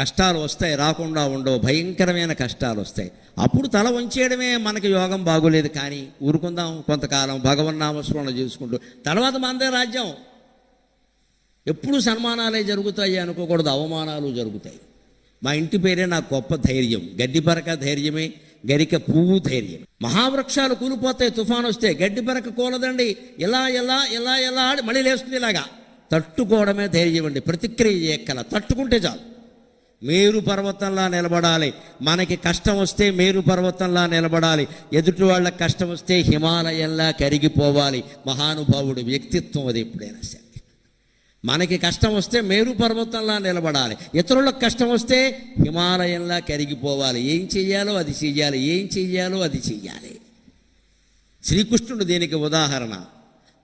కష్టాలు వస్తాయి రాకుండా ఉండవు భయంకరమైన కష్టాలు వస్తాయి. అప్పుడు తల వంచేయడమే మనకి యోగం బాగోలేదు కానీ ఊరుకుందాం కొంతకాలం భగవన్నామస్మరణ చేసుకుంటూ. తర్వాత మనదే రాజ్యం. ఎప్పుడు సన్మానాలే జరుగుతాయి అనుకోకూడదు అవమానాలు జరుగుతాయి. మా ఇంటి పేరే నాకు గొప్ప ధైర్యం. గడ్డిపరక ధైర్యమే గరిక పువ్వు ధైర్యం మహావృక్షాలు కూలిపోతాయి తుఫాన్ వస్తే గడ్డిపరక కూలదండి. ఇలా ఎలా ఎలా ఎలా ఆడి మళ్ళీ లేస్తుంది ఇలాగా. తట్టుకోవడమే ధైర్యం అండి ప్రతిక్రియ ఎక్కల తట్టుకుంటే చాలు. మేరు పర్వతంలా నిలబడాలి. మనకి కష్టం వస్తే మేరు పర్వతంలా నిలబడాలి. ఎదుటి వాళ్ళకి కష్టం వస్తే హిమాలయంలా కరిగిపోవాలి. మహానుభావుడు వ్యక్తిత్వం అది ఎప్పుడైనా సరే. మనకి కష్టం వస్తే మేరు పర్వతంలా నిలబడాలి. ఇతరులకు కష్టం వస్తే హిమాలయంలా కరిగిపోవాలి. ఏం చెయ్యాలో అది చెయ్యాలి. ఏం చెయ్యాలో అది చెయ్యాలి. శ్రీకృష్ణుడు దీనికి ఉదాహరణ.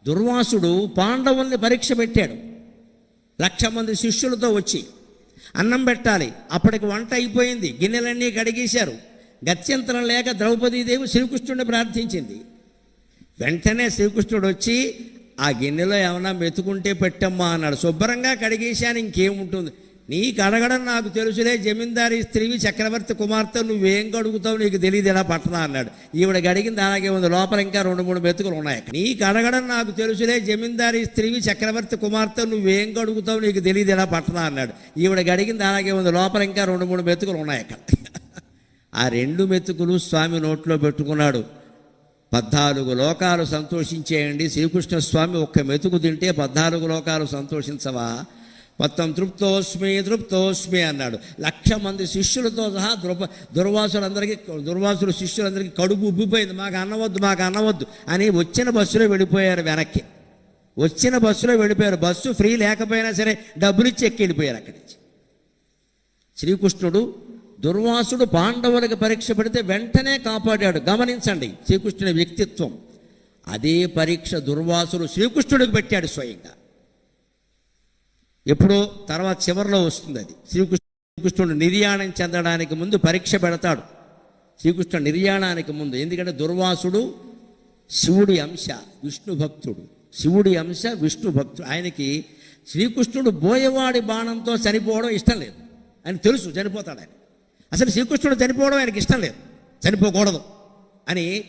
దుర్వాసుడు పాండవుల్ని పరీక్ష పెట్టాడు. లక్ష మంది శిష్యులతో వచ్చి అన్నం పెట్టాలి. అప్పటికి వంట అయిపోయింది. గిన్నెలన్నీ కడిగేశారు. గత్యంతరం లేక ద్రౌపదీదేవి శ్రీకృష్ణుడిని ప్రార్థించింది. వెంటనే శ్రీకృష్ణుడు వచ్చి ఆ గిన్నెలో ఏమైనా మెతుకుంటే పెట్టమ్మా అన్నాడు. శుభ్రంగా కడిగేశాను ఇంకేముంటుంది? నీకు అడగడం నాకు తెలుసులే జమీందారీ స్త్రీవి చక్రవర్తి కుమార్తె నువ్వేం కడుగుతావు నీకు తెలియదు ఎలా పట్టణ అన్నాడు. ఈవిడ గడిగింది అలాగే ఉంది లోపల ఇంకా రెండు మూడు మెతుకులు ఉన్నాయి నీకు అడగడం నాకు తెలుసులే జమీందారీ స్త్రీవి చక్రవర్తి కుమార్తె నువ్వేం కడుగుతావు నీకు తెలియదు ఎలా పట్టణ అన్నాడు. ఈవిడ గడిగింది అలాగే ఉంది లోపల ఇంకా రెండు మూడు మెతుకులు ఉన్నాయి అక్కడ. ఆ రెండు మెతుకులు స్వామి నోట్లో పెట్టుకున్నాడు. పద్నాలుగు లోకాలు సంతోషించేయండి శ్రీకృష్ణ స్వామి ఒక్క మెతుకు తింటే పద్నాలుగు లోకాలు సంతోషించవా? మొత్తం తృప్తోస్మి తృప్తోస్మి అన్నాడు. లక్ష మంది శిష్యులతో సహా దుర్వ దుర్వాసులందరికీ దుర్వాసులు శిష్యులందరికీ కడుపు ఉబ్బిపోయింది. మాకు అన్నవద్దు మాకు అన్నవద్దు అని వచ్చిన బస్సులో వెళ్ళిపోయారు వెనక్కి. వచ్చిన బస్సులో వెళ్ళిపోయారు. బస్సు ఫ్రీ లేకపోయినా సరే డబ్బులిచ్చి ఎక్కి వెళ్ళిపోయారు అక్కడి నుంచి శ్రీకృష్ణుడు దుర్వాసుడు పాండవులకు పరీక్ష పెడితే వెంటనే కాపాడాడు. గమనించండి శ్రీకృష్ణుని వ్యక్తిత్వం. అదే పరీక్ష దుర్వాసుడు శ్రీకృష్ణుడికి పెట్టాడు స్వయంగా. ఎప్పుడో తర్వాత చివరిలో వస్తుంది అది. శ్రీకృష్ణ శ్రీకృష్ణుడు నిర్యాణం చెందడానికి ముందు పరీక్ష పెడతాడు. శ్రీకృష్ణుడు నిర్యాణానికి ముందు. ఎందుకంటే దుర్వాసుడు శివుడి అంశ విష్ణు భక్తుడు. శివుడి అంశ విష్ణు భక్తుడు. ఆయనకి శ్రీకృష్ణుడు బోయవాడి బాణంతో చనిపోవడం ఇష్టం లేదు. ఆయన తెలుసు చనిపోతాడు ఆయన. అసలు శ్రీకృష్ణుడు చనిపోవడం ఆయనకి ఇష్టం లేదు. చనిపోకూడదు అని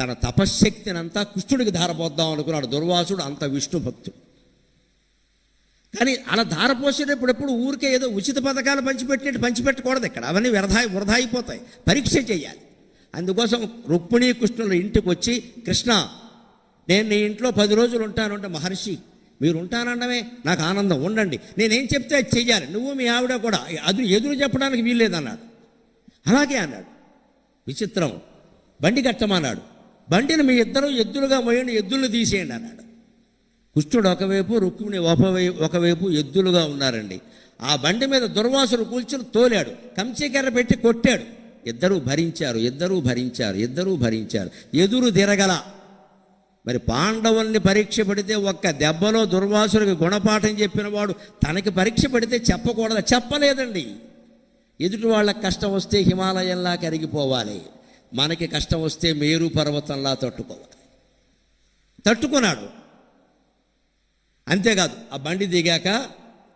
తన తపశ్శక్తిని అంతా కృష్ణుడికి ధారపోద్దాం అనుకున్నాడు దుర్వాసుడు అంత విష్ణు భక్తుడు. కానీ అలా ధారపోసేటప్పుడు ఎప్పుడు ఊరికే ఏదో ఉచిత పథకాలు పంచిపెట్టినట్టు పంచిపెట్టకూడదు ఇక్కడ. అవన్నీ వృధా వృధా అయిపోతాయి. పరీక్ష చేయాలి. అందుకోసం రుక్మిణీ కృష్ణుల ఇంటికి వచ్చి కృష్ణ నేను నీ ఇంట్లో పది రోజులు ఉంటాను అంటే మహర్షి. మీరు ఉంటానన్నమే నాకు ఆనందం. ఉండండి. నేనేం చెప్తే అది చెయ్యాలి. నువ్వు మీ ఆవిడ కూడా అది ఎదురు చెప్పడానికి వీల్లేదన్నాడు. అలాగే అన్నాడు. విచిత్రం. బండి కట్టమన్నాడు. బండిని మీ ఇద్దరు ఎద్దులుగా మోయండి ఎద్దులు తీసేయండి అన్నాడు. కుష్ఠుడు ఒకవైపు రుక్మిణి ఒకవై ఒకవైపు ఎద్దులుగా ఉన్నారండి. ఆ బండి మీద దుర్వాసుడు కూల్చుని తోలాడు. కంచికర్ర పెట్టి కొట్టాడు. ఇద్దరూ భరించారు ఇద్దరూ భరించారు ఇద్దరూ భరించారు. ఎదురు తిరగల. మరి పాండవుల్ని పరీక్ష పెడితే ఒక్క దెబ్బలో దుర్వాసుడికి గుణపాఠం చెప్పిన వాడు తనకి పరీక్ష పెడితే చెప్పకూడదు? చెప్పలేదండి. ఎదుటి వాళ్ళకి కష్టం వస్తే హిమాలయంలా కరిగిపోవాలి. మనకి కష్టం వస్తే మేరు పర్వతంలా తట్టుకోవాలి. తట్టుకున్నాడు. అంతేకాదు ఆ బండి దిగాక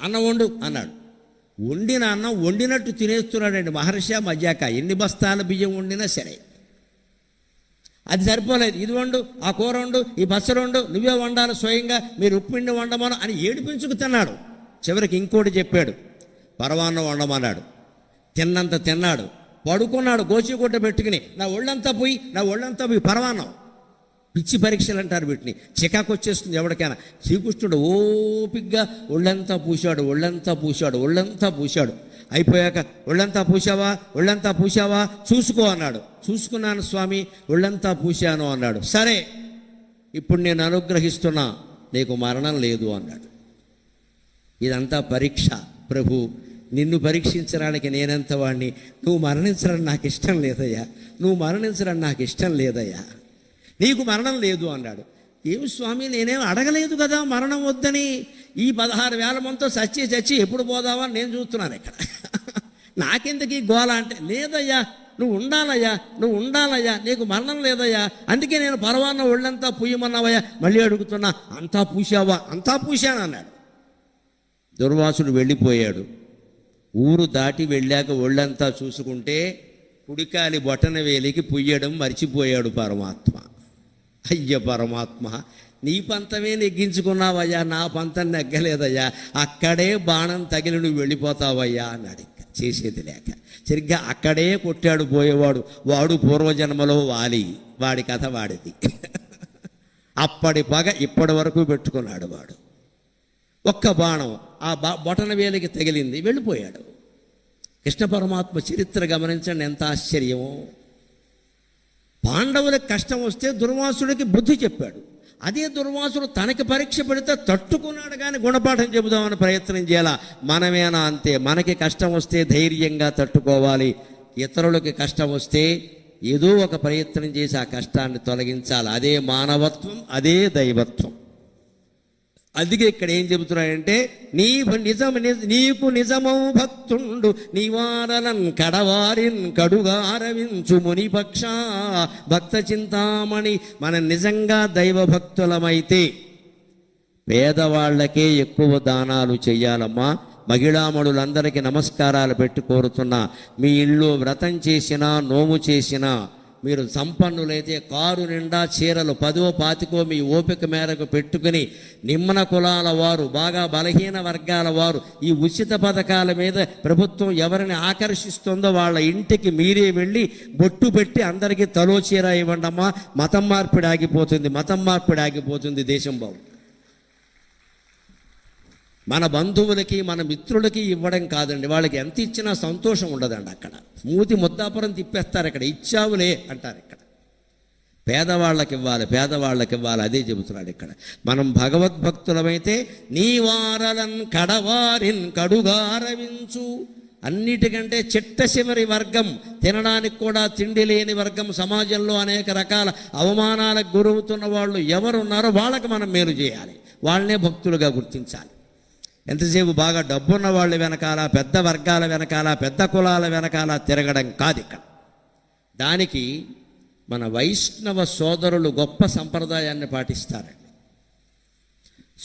అన్నం వండు అన్నాడు. వండిన అన్నం వండినట్టు తినేస్తున్నాడండి మహర్షి మధ్యాక ఎన్ని బస్తాల బియ్యం వండినా సరే. అది సరిపోలేదు. ఇది వండు ఆ కూర వండు ఈ బస్సలు వండు నువ్వే వండాలి స్వయంగా మీరు ఉప్పిండి వండమను అని ఏడిపించుకు తిన్నాడు. చివరికి ఇంకోటి చెప్పాడు. పరవాన్నం వండమన్నాడు. తిన్నంత తిన్నాడు. పడుకున్నాడు గోచిగుడ్డ పెట్టుకుని నా ఒళ్ళంతా పోయి నా ఒళ్ళంతా పోయి పరవాన్నం. పిచ్చి పరీక్షలు అంటారు వీటిని. చికాకు వచ్చేస్తుంది ఎవరికైనా. శ్రీకృష్ణుడు ఓపిగ్గా ఒళ్ళంతా పూశాడు ఒళ్ళంతా పూశాడు ఒళ్ళంతా పూశాడు. అయిపోయాక ఒళ్ళంతా పూసావా ఒళ్ళంతా పూసావా చూసుకో అన్నాడు. చూసుకున్నాను స్వామి ఒళ్ళంతా పూశాను అన్నాడు. సరే ఇప్పుడు నేను అనుగ్రహిస్తున్నా నీకు మరణం లేదు అన్నాడు. ఇదంతా పరీక్ష ప్రభు. నిన్ను పరీక్షించడానికి నేనెంత వాడిని నువ్వు మరణించడం నాకు ఇష్టం లేదయ్యా. నువ్వు మరణించడం నాకు ఇష్టం లేదయ్యా. నీకు మరణం లేదు అన్నాడు. ఏమి స్వామి నేనేం అడగలేదు కదా మరణం వద్దని. ఈ పదహారు వేల మందితో చచ్చి చచ్చి ఎప్పుడు పోదావా అని నేను చూస్తున్నాను ఇక్కడ. నాకెందుకు ఈ గోల అంటే లేదయ్యా నువ్వు ఉండాలయ్యా నువ్వు ఉండాలయ్యా నీకు మరణం లేదయ్యా అందుకే నేను పరవాన్న ఒళ్ళంతా పూయమన్నావయ్యా. మళ్ళీ అడుగుతున్నా అంతా పూసావా అంతా పూశాను అన్నాడు. దుర్వాసుడు వెళ్ళిపోయాడు. ఊరు దాటి వెళ్ళాక ఒళ్ళంతా చూసుకుంటే కుడికాలి బొటన వేలికి పుయ్యడం మర్చిపోయాడు పరమాత్మ. అయ్య పరమాత్మ నీ పంతమే నెగ్గించుకున్నావయ్యా నా పంతం నెగ్గలేదయ్యా అక్కడే బాణం తగిలి నువ్వు వెళ్ళిపోతావయ్యా అన్నాడు ఇంకా చేసేది లేక. సరిగ్గా అక్కడే కొట్టాడు పోయేవాడు వాడు పూర్వజన్మలో వాలి వాడి కథ వాడిది. అప్పటి పగ ఇప్పటి వరకు పెట్టుకున్నాడు వాడు. ఒక్క బాణం ఆ బా బొటన వేలికి తగిలింది వెళ్ళిపోయాడు. కృష్ణ పరమాత్మ చరిత్ర గమనించండి ఎంత ఆశ్చర్యమో. పాండవులకు కష్టం వస్తే దుర్వాసుడికి బుద్ధి చెప్పాడు. అదే దుర్వాసుడు తనకి పరీక్ష పెడితే తట్టుకున్నాడు కానీ గుణపాఠం చెబుదామని ప్రయత్నం చేయాల? మనమేనా అంతే. మనకి కష్టం వస్తే ధైర్యంగా తట్టుకోవాలి. ఇతరులకి కష్టం వస్తే ఏదో ఒక ప్రయత్నం చేసి ఆ కష్టాన్ని తొలగించాలి. అదే మానవత్వం అదే దైవత్వం. అందుకే ఇక్కడ ఏం చెబుతున్నాయంటే నీ నిజం నీకు నిజమౌ భక్తుండు నివారలన్ కడవారిన్ కడుగారవించు మునిపక్ష భక్త చింతామణి మన నిజంగా దైవ భక్తులమైతే. పేదవాళ్ళకే ఎక్కువ దానాలు చేయాలమ్మా మహిళామణులందరికీ నమస్కారాలు పెట్టి కోరుతున్నా. మీ ఇల్లు వ్రతం చేసినా నోము చేసినా మీరు సంపన్నులైతే కారు నిండా చీరలు పదో పాతికో మీ ఓపిక మేరకు పెట్టుకుని నిమ్మన కులాల వారు బాగా బలహీన వర్గాల వారు ఈ ఉచిత పథకాల మీద ప్రభుత్వం ఎవరిని ఆకర్షిస్తుందో వాళ్ళ ఇంటికి మీరే వెళ్ళి బొట్టు పెట్టి అందరికీ తలో చీర ఇవ్వండమ్మా. మతం మార్పిడి ఆగిపోతుంది మతం మార్పిడి ఆగిపోతుంది దేశం బాబు. మన బంధువులకి మన మిత్రులకి ఇవ్వడం కాదండి. వాళ్ళకి ఎంత ఇచ్చినా సంతోషం ఉండదండి అక్కడ. మూతి ముద్దాపురం తిప్పేస్తారు ఇక్కడ ఇచ్చావులే అంటారు ఇక్కడ. పేదవాళ్ళకి ఇవ్వాలి పేదవాళ్ళకి ఇవ్వాలి అదే చెబుతున్నాడు ఇక్కడ. మనం భగవద్భక్తులమైతే నీవారలన్ కడవారిన్ కడుగారవించు. అన్నిటికంటే చిట్ట చివరి వర్గం తినడానికి కూడా తిండి లేని వర్గం సమాజంలో అనేక రకాల అవమానాలకు గురవుతున్న వాళ్ళు ఎవరున్నారో వాళ్ళకి మనం మేలు చేయాలి. వాళ్ళనే భక్తులుగా గుర్తించాలి. ఎంతసేపు బాగా డబ్బున్న వాళ్ళ వెనకాల పెద్ద వర్గాల వెనకాల పెద్ద కులాల వెనకాల తిరగడం కాదు ఇక్కడ. దానికి మన వైష్ణవ సోదరులు గొప్ప సంప్రదాయాన్ని పాటిస్తారండి.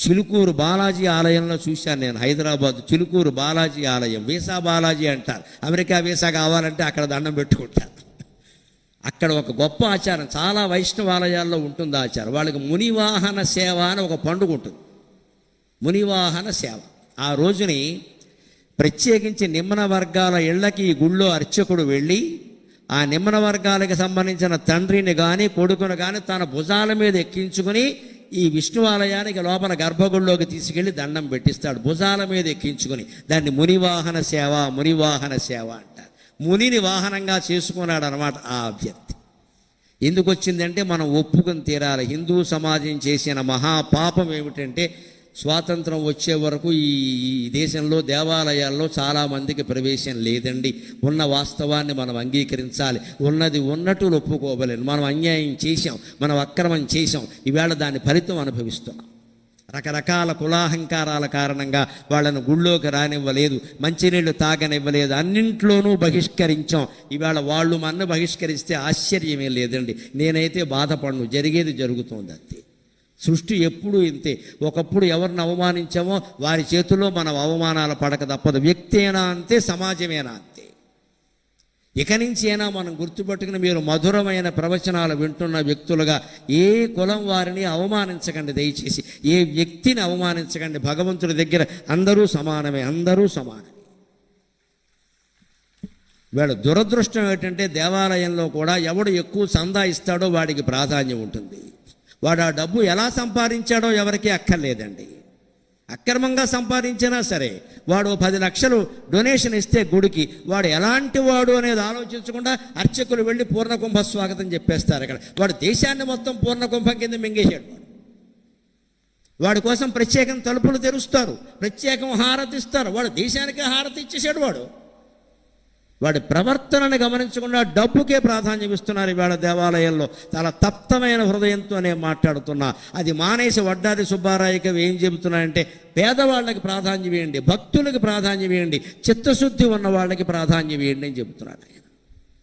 చిలుకూరు బాలాజీ ఆలయంలో చూశాను నేను హైదరాబాద్ చిలుకూరు బాలాజీ ఆలయం. వీసా బాలాజీ అంటారు. అమెరికా వీసా కావాలంటే అక్కడ దండం పెట్టుకుంటారు. అక్కడ ఒక గొప్ప ఆచారం. చాలా వైష్ణవ ఆలయాల్లో ఉంటుంది ఆచారం. వాళ్ళకి మునివాహన సేవ అని ఒక పండుగ ఉంటుంది. మునివాహన సేవ. ఆ రోజుని ప్రత్యేకించి నిమ్మన వర్గాల ఇళ్ళకి ఈ గుళ్ళో అర్చకుడు వెళ్ళి ఆ నిమ్మన వర్గాలకు సంబంధించిన తండ్రిని కానీ కొడుకును కానీ తన భుజాల మీద ఎక్కించుకుని ఈ విష్ణు ఆలయానికి లోపల గర్భగుడిలోకి తీసుకెళ్ళి దండం పెట్టిస్తాడు. భుజాల మీద ఎక్కించుకుని. దాన్ని మునివాహన సేవ మునివాహన సేవ అంటారు మునిని వాహనంగా చేసుకున్నాడు అనమాట ఆ అభ్యర్థి. ఎందుకు వచ్చిందంటే మనం ఒప్పుకొని తీరాలి. హిందూ సమాజం చేసిన మహాపాపం ఏమిటంటే స్వాతంత్రం వచ్చే వరకు ఈ దేశంలో దేవాలయాల్లో చాలామందికి ప్రవేశం లేదండి. ఉన్న వాస్తవాన్ని మనం అంగీకరించాలి. ఉన్నది ఉన్నట్టు ఒప్పుకోవలేదు మనం అన్యాయం చేశాం. మనం అక్రమం చేశాం. ఈవేళ దాని ఫలితం అనుభవిస్తున్నాం రకరకాల కులాహంకారాల కారణంగా వాళ్ళను గుళ్ళోకి రానివ్వలేదు మంచినీళ్ళు తాగనివ్వలేదు అన్నింట్లోనూ బహిష్కరించాం. ఇవాళ వాళ్ళు మన బహిష్కరిస్తే ఆశ్చర్యమే లేదండి. నేనైతే బాధపడను. జరిగేది జరుగుతుంది అంతే. సృష్టి ఎప్పుడూ ఇంతే. ఒకప్పుడు ఎవరిని అవమానించామో వారి చేతుల్లో మనం అవమానాలు పడక తప్పదు. వ్యక్తి అయినా అంతే సమాజమేనా అంతే. ఇక నుంచి అయినా మనం గుర్తుపెట్టుకుని మీరు మధురమైన ప్రవచనాలు వింటున్న వ్యక్తులుగా ఏ కులం వారిని అవమానించకండి దయచేసి. ఏ వ్యక్తిని అవమానించకండి. భగవంతుడి దగ్గర అందరూ సమానమే అందరూ సమానమే. వీళ్ళ దురదృష్టం ఏంటంటే దేవాలయంలో కూడా ఎవడు ఎక్కువ సందా ఇస్తాడో వాడికి ప్రాధాన్యం ఉంటుంది. వాడు ఆ డబ్బు ఎలా సంపాదించాడో ఎవరికీ అక్కర్లేదండి. అక్రమంగా సంపాదించినా సరే వాడు పది లక్షలు డొనేషన్ ఇస్తే గుడికి వాడు ఎలాంటి వాడు అనేది ఆలోచించకుండా అర్చకులు వెళ్ళి పూర్ణకుంభ స్వాగతం చెప్పేస్తారు అక్కడ. వాడు దేశాన్ని మొత్తం పూర్ణకుంభం కింద మింగేశాడు వాడు. వాడి కోసం ప్రత్యేకం తలుపులు తెరుస్తారు ప్రత్యేకం హారతి ఇస్తారు వాడు దేశానికి హారతి ఇచ్చేసాడు వాడు. వాడి ప్రవర్తనను గమనించకుండా డబ్బుకే ప్రాధాన్యం ఇస్తున్నారు ఇవాళ దేవాలయంలో. చాలా తప్తమైన హృదయంతో నేను మాట్లాడుతున్నా. అది మానేసి వడ్డాది సుబ్బారాయకి ఏం చెబుతున్నాయంటే పేదవాళ్ళకి ప్రాధాన్యం ఇవ్వండి భక్తులకు ప్రాధాన్యం ఇవ్వండి చిత్తశుద్ధి ఉన్న వాళ్ళకి ప్రాధాన్యం ఇవ్వండి అని చెబుతున్నాడు ఆయన.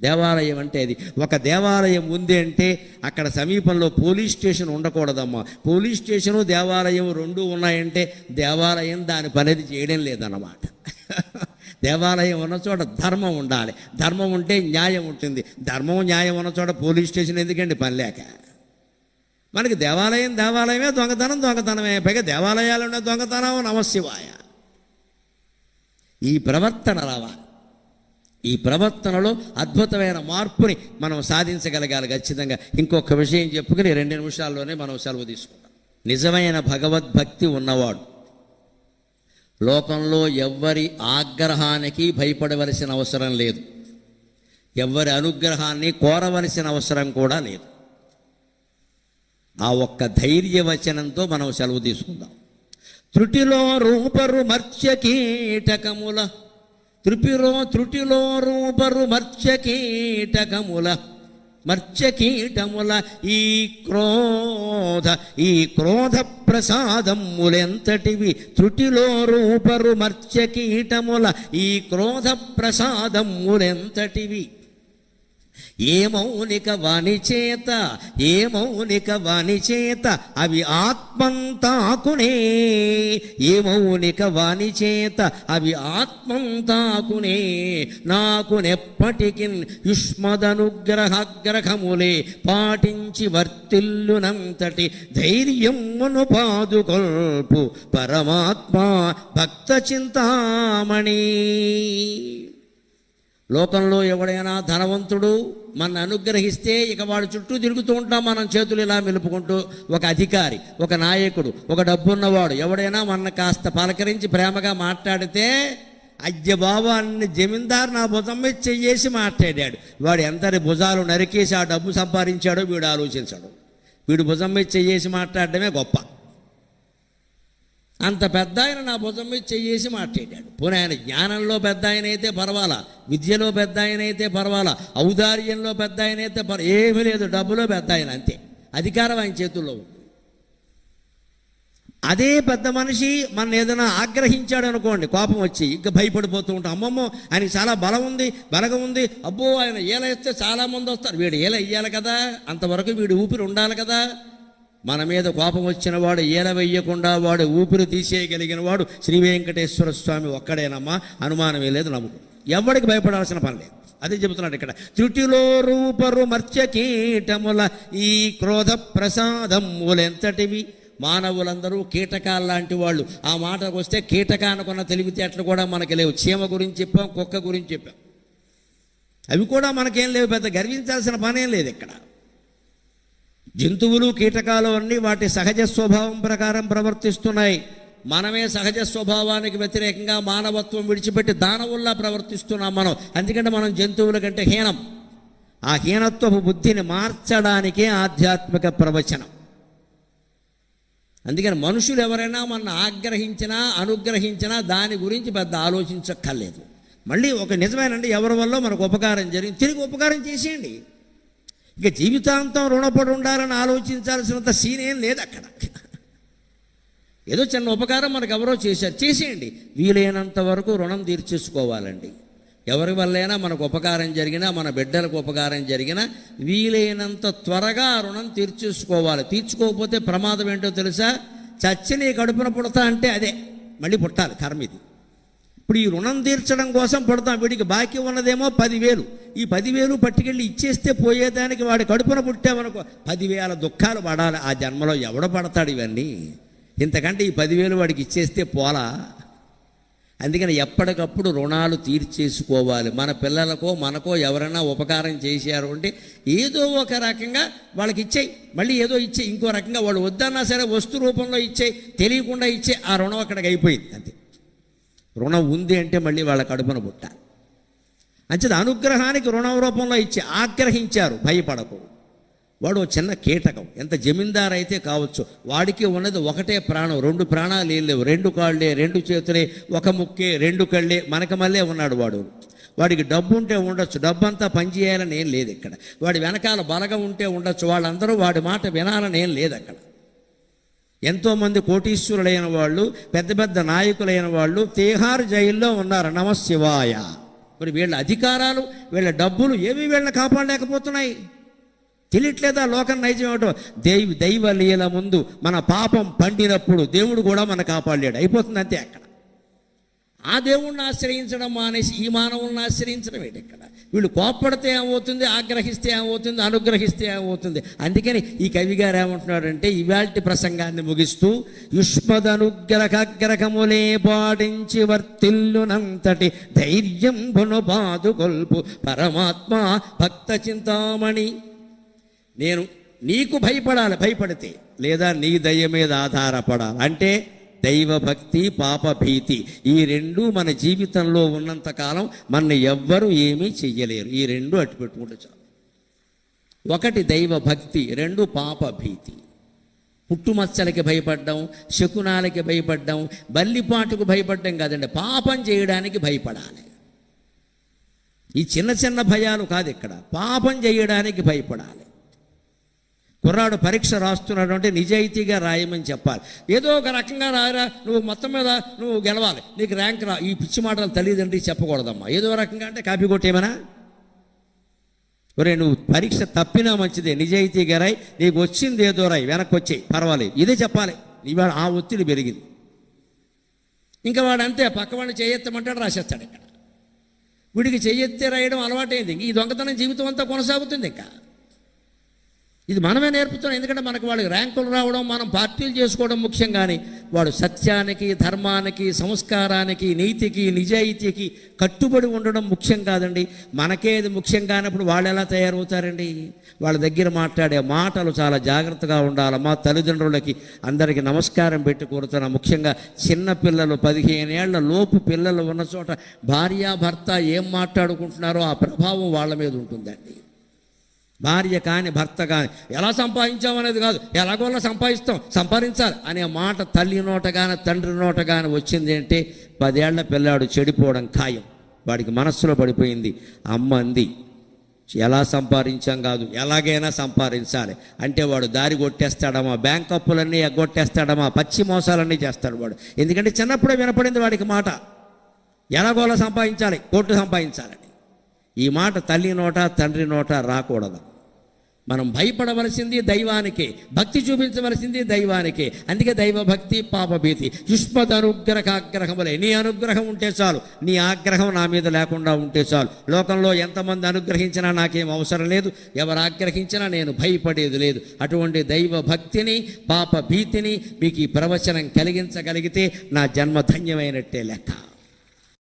దేవాలయం అంటే అది. ఒక దేవాలయం ఉంది అంటే అక్కడ సమీపంలో పోలీస్ స్టేషన్ ఉండకూడదమ్మా. పోలీస్ స్టేషను దేవాలయం రెండు ఉన్నాయంటే దేవాలయం దాని పనిది చేయడం లేదన్నమాట. దేవాలయం ఉన్న చోట ధర్మం ఉండాలి. ధర్మం ఉంటే న్యాయం ఉంటుంది. ధర్మం న్యాయం ఉన్న చోట పోలీస్ స్టేషన్ ఎందుకండి పని లేక? మనకి దేవాలయం దేవాలయమే దొంగతనం దొంగతనమే. పైగా దేవాలయాలున్న దొంగతనం నమశివాయ. ఈ ప్రవర్తన రావాలి ఈ ప్రవర్తనలో అద్భుతమైన మార్పుని మనం సాధించగలగాలి ఖచ్చితంగా. ఇంకొక విషయం చెప్పుకుని రెండు నిమిషాల్లోనే మనం సెలవు తీసుకుంటాం. నిజమైన భగవద్భక్తి ఉన్నవాడు. లోకంలో ఎవ్వరి ఆగ్రహానికి భయపడవలసిన అవసరం లేదు. ఎవ్వరి అనుగ్రహాన్ని కోరవలసిన అవసరం కూడా లేదు. ఆ ఒక్క ధైర్యవచనంతో మనం సెలవు తీసుకుందాం. త్రుటిలో రూపరు మర్చ కీటకముల. త్రుపిలో త్రుటిలో రూపరు మర్చ కీటకముల. మర్చ కీటముల ఈ క్రోధ ఈ క్రోధ ప్రసాదములెంతటివి? త్రుటిలో రూపరు మర్త్య కీటముల ఈ క్రోధ ప్రసాదములెంతటివి ఏ మౌనిక వాణి చేత ఏ మౌనిక వాణి చేత అవి ఆత్మంతాకునే. ఏ మౌనిక వాణి చేత అవి ఆత్మంతాకునే. నాకు యుష్మదనుగ్రహగ్రహములే పాటించి వర్తిల్లునంతటి ధైర్యమును పాదుకొల్పు పరమాత్మ భక్త చింతామణి. లోకంలో ఎవడైనా ధనవంతుడు మన అనుగ్రహిస్తే ఇక వాడు చుట్టూ తిరుగుతూ ఉంటాం మనం చేతులు ఇలా మెలుపుకుంటూ. ఒక అధికారి ఒక నాయకుడు ఒక డబ్బున్నవాడు ఎవడైనా మన కాస్త పలకరించి ప్రేమగా మాట్లాడితే అయ్య బాబా అన్ని జమీందారు నా భుజం మీద చెయ్యేసి మాట్లాడాడు. వాడు ఎంతటి భుజాలు నరికేసి ఆ డబ్బు సంపాదించాడో వీడు ఆలోచించాడు. వీడు భుజం మీద చెయ్యేసి మాట్లాడడమే గొప్ప. అంత పెద్ద ఆయన నా భుజం మీద చెయ్యేసి మాట్లాడాడు. పోనీ ఆయన జ్ఞానంలో పెద్ద ఆయన అయితే పర్వాలా? విద్యలో పెద్ద ఆయన అయితే పర్వాలా? ఔదార్యంలో పెద్ద ఆయన అయితే పర్ ఏమీ లేదు డబ్బులో పెద్ద ఆయన అంతే. అధికారం ఆయన చేతుల్లో ఉంది. అదే పెద్ద మనిషి మన ఏదైనా ఆగ్రహించాడు అనుకోండి కోపం వచ్చి ఇంకా భయపడిపోతూ ఉంటాం. అమ్మమ్మో ఆయనకి చాలా బలం ఉంది బలగం ఉంది. అబ్బో ఆయన ఏల ఇస్తే చాలా మంది వస్తారు. వీడు ఏల ఇయ్యాలి కదా? అంతవరకు వీడు ఊపిరి ఉండాలి కదా? మన మీద కోపం వచ్చిన వాడు ఏల వాడు ఊపిరి తీసేయగలిగిన వాడు శ్రీ వెంకటేశ్వర స్వామి ఒక్కడేనమ్మా. అనుమానమే లేదు నమ్ముకు. ఎవడికి భయపడాల్సిన పని లేదు. అదే చెబుతున్నాడు ఇక్కడ. త్రుటిలో రూపరు మర్త్య కీటముల ఈ క్రోధ ప్రసాదములెంతటివి? మానవులందరూ కీటకాలు లాంటి వాళ్ళు. ఆ మాటకు వస్తే కీటకానుకున్న తెలివితేటలు కూడా మనకి లేవు. చీమ గురించి చెప్పాం కుక్క గురించి చెప్పాం. అవి కూడా మనకేం లేవు పెద్ద గర్వించాల్సిన పనేం లేదు ఇక్కడ. జంతువులు కీటకాలు అన్నీ వాటి సహజ స్వభావం ప్రకారం ప్రవర్తిస్తున్నాయి. మనమే సహజ స్వభావానికి వ్యతిరేకంగా మానవత్వం విడిచిపెట్టి దానవుల్లా ప్రవర్తిస్తున్నాం మనం. ఎందుకంటే మనం జంతువుల కంటే హీనం. ఆ హీనత్వపు బుద్ధిని మార్చడానికే ఆధ్యాత్మిక ప్రవచనం. అందుకని మనుషులు ఎవరైనా మన ఆగ్రహించినా అనుగ్రహించినా దాని గురించి పెద్ద ఆలోచించక్కర్లేదు. మళ్ళీ ఒక నిజమేనండి ఎవరి వల్ల మనకు ఉపకారం జరిగింది? తిరిగి ఉపకారం చేసేయండి. ఇక జీవితాంతం రుణపడి ఉండాలని ఆలోచించాల్సినంత సీన్ ఏం లేదు అక్కడ. ఏదో చిన్న ఉపకారం మనకు ఎవరో చేశారు. చేసేయండి. వీలైనంత వరకు రుణం తీర్చేసుకోవాలండి. ఎవరి వల్లైనా మనకు ఉపకారం జరిగినా మన బిడ్డలకు ఉపకారం జరిగినా వీలైనంత త్వరగా రుణం తీర్చేసుకోవాలి. తీర్చుకోకపోతే ప్రమాదం ఏంటో తెలుసా? చచ్చి నీ కడుపున పుడతా అంటే అదే. మళ్ళీ పుట్టాలి. కర్మ ఇది. ఇప్పుడు ఈ రుణం తీర్చడం కోసం పడతాం. వీడికి బాకీ ఉన్నదేమో పదివేలు. ఈ పదివేలు పట్టుకెళ్ళి ఇచ్చేస్తే పోయేదానికి వాడి కడుపున పుట్టామనుకో పదివేల దుఃఖాలు పడాలి. ఆ జన్మలో ఎవడ పడతాడు ఇవన్నీ? ఇంతకంటే ఈ పదివేలు వాడికి ఇచ్చేస్తే పోలా? అందుకని ఎప్పటికప్పుడు రుణాలు తీర్చేసుకోవాలి. మన పిల్లలకో మనకో ఎవరైనా ఉపకారం చేశారు అంటే ఏదో ఒక రకంగా వాళ్ళకి ఇచ్చేయి. మళ్ళీ ఏదో ఇచ్చే ఇంకో రకంగా వాళ్ళు వద్దన్నా సరే వస్తు రూపంలో ఇచ్చేయి. తెలియకుండా ఇచ్చే ఆ రుణం అక్కడికి అయిపోయింది. అంతే. రుణం ఉంది అంటే మళ్ళీ వాళ్ళ కడుపున పుట్ట. అంచేది అనుగ్రహానికి రుణం రూపంలో ఇచ్చి ఆగ్రహించారు భయపడకు. వాడు చిన్న కీటకం. ఎంత జమీందారు అయితే కావచ్చు వాడికి ఉన్నది ఒకటే ప్రాణం రెండు ప్రాణాలు ఏం లేవు. రెండు కాళ్ళే రెండు చేతులే ఒక ముక్కే రెండు కళ్ళే మనక మళ్ళీ ఉన్నాడు వాడు. వాడికి డబ్బు ఉంటే ఉండొచ్చు డబ్బు అంతా పనిచేయాలని ఏం లేదు ఇక్కడ. వాడి వెనకాల బలగం ఉంటే ఉండొచ్చు వాళ్ళందరూ వాడి మాట వినాలని ఏం లేదు అక్కడ. ఎంతోమంది కోటీశ్వరులైన వాళ్ళు పెద్ద పెద్ద నాయకులైన వాళ్ళు తీహార్ జైల్లో ఉన్నారు. నమశివాయ మరి వీళ్ళ అధికారాలు వీళ్ళ డబ్బులు ఏవి వీళ్ళని కాపాడలేకపోతున్నాయి? తెలియట్లేదా లోకం నైజం ఏమిటో? దైవ దైవ లీల ముందు మన పాపం పండినప్పుడు దేవుడు కూడా మన కాపాడలేడు. అయిపోతుంది అంతే అక్కడ. ఆ దేవుణ్ణి ఆశ్రయించడం మానేసి ఈ మానవుల్ని ఆశ్రయించడం ఏంటి ఇక్కడ? వీళ్ళు కోప్పడితే ఏమవుతుంది ఆగ్రహిస్తే ఏమవుతుంది అనుగ్రహిస్తే ఏమవుతుంది? అందుకని ఈ కవి గారు ఏమంటున్నాడంటే ఇవాల్టి ప్రసంగాన్ని ముగిస్తూ యుష్మదనుగ్రహగ్రహములే పాటించి వర్తిల్లునంతటి ధైర్యం పాదుకొల్పు పరమాత్మ భక్త చింతామణి. నేను నీకు భయపడాలి భయపడితే లేదా నీ దయ మీద ఆధారపడాలి. అంటే దైవభక్తి పాపభీతి ఈ రెండు మన జీవితంలో ఉన్నంతకాలం మన ఎవ్వరూ ఏమీ చెయ్యలేరు. ఈ రెండు అట్టు పెట్టుకుంటే చాలు. ఒకటి దైవభక్తి రెండు పాపభీతి. పుట్టుమచ్చలకి భయపడ్డం శకునాలకి భయపడ్డం బల్లిపాటుకు భయపడ్డం కాదండి పాపం చేయడానికి భయపడాలి. ఈ చిన్న చిన్న భయాలు కాదు ఇక్కడ. పాపం చేయడానికి భయపడాలి. కుర్రాడు పరీక్ష రాస్తున్నాడు అంటే నిజాయితీగా రాయమని చెప్పాలి. ఏదో ఒక రకంగా రాయరా నువ్వు మొత్తం మీద నువ్వు గెలవాలి. నీకు ర్యాంక్ రా. ఈ పిచ్చి మాటలు తల్లిదండ్రి చెప్పకూడదమ్మా. ఏదో రకంగా అంటే కాపీ కొట్టేమనా ఒరే నువ్వు పరీక్ష తప్పినా మంచిదే. నిజాయితీగా రాయి. నీకు వచ్చింది ఏదో రాయి. వెనక్కి వచ్చాయి. పర్వాలేదు. ఇదే చెప్పాలి. ఇవాళ ఆ ఒత్తిడి పెరిగింది. ఇంకా వాడు అంతే. పక్కవాడిని చేయెత్తమంటాడు రాసేస్తాడు ఇక్కడ. వీడికి చెయ్యెత్తే రాయడం అలవాటైంది. ఇంక ఈ దొంగతనం జీవితం అంతా కొనసాగుతుంది ఇంకా. ఇది మనమే నేర్పుతున్నాం. ఎందుకంటే మనకు వాళ్ళకి ర్యాంకులు రావడం మనం పార్టీలు చేసుకోవడం ముఖ్యం కానీ వాడు సత్యానికి ధర్మానికి సంస్కారానికి నీతికి నిజాయితీకి కట్టుబడి ఉండడం ముఖ్యం కాదండి. మనకే ఇది ముఖ్యం కానప్పుడు వాళ్ళు ఎలా తయారవుతారండి? వాళ్ళ దగ్గర మాట్లాడే మాటలు చాలా జాగ్రత్తగా ఉండాలి. మా తల్లిదండ్రులకి అందరికీ నమస్కారం పెట్టి కోరుతున్నాం. ముఖ్యంగా చిన్న పిల్లలు పదిహేనేళ్ళ లోపు పిల్లలు ఉన్న చోట భార్య భర్త ఏం మాట్లాడుకుంటున్నారో ఆ ప్రభావం వాళ్ళ మీద ఉంటుందండి. భార్య కానీ భర్త కానీ. ఎలా సంపాదించామనేది కాదు. ఎలాగోలా సంపాదిస్తాం. సంపాదించాలి. అనే మాట తల్లి నోట కానీ తండ్రి నోట కానీ వచ్చింది అంటే పదేళ్ళ పిల్లాడు చెడిపోవడం ఖాయం. వాడికి మనస్సులో పడిపోయింది. అమ్మ అంది ఎలా సంపాదించాం కాదు. ఎలాగైనా సంపాదించాలి. అంటే వాడు దారి కొట్టేస్తాడమా బ్యాంక్ అప్పులన్నీ ఎగ్గొట్టేస్తాడమా పచ్చి మోసాలన్నీ చేస్తాడు వాడు. ఎందుకంటే చిన్నప్పుడే వినపడింది వాడికి మాట. ఎలాగోలా సంపాదించాలి. కోర్టు సంపాదించాలని. ఈ మాట తల్లి నోట తండ్రి నోట రాకూడదు. మనం భయపడవలసింది దైవానికే భక్తి చూపించవలసింది దైవానికే. అందుకే దైవభక్తి పాపభీతి యుష్మద్ అనుగ్రహాగ్రహములే నీ అనుగ్రహం ఉంటే చాలు. నీ ఆగ్రహం నా మీద లేకుండా ఉంటే చాలు. లోకంలో ఎంతమంది అనుగ్రహించినా నాకేం అవసరం లేదు. ఎవరు ఆగ్రహించినా నేను భయపడేది లేదు. అటువంటి దైవభక్తిని పాపభీతిని పాప భీతిని మీకు ఈ ప్రవచనం కలిగించగలిగితే నా జన్మ ధన్యమైనట్టే లెక్క.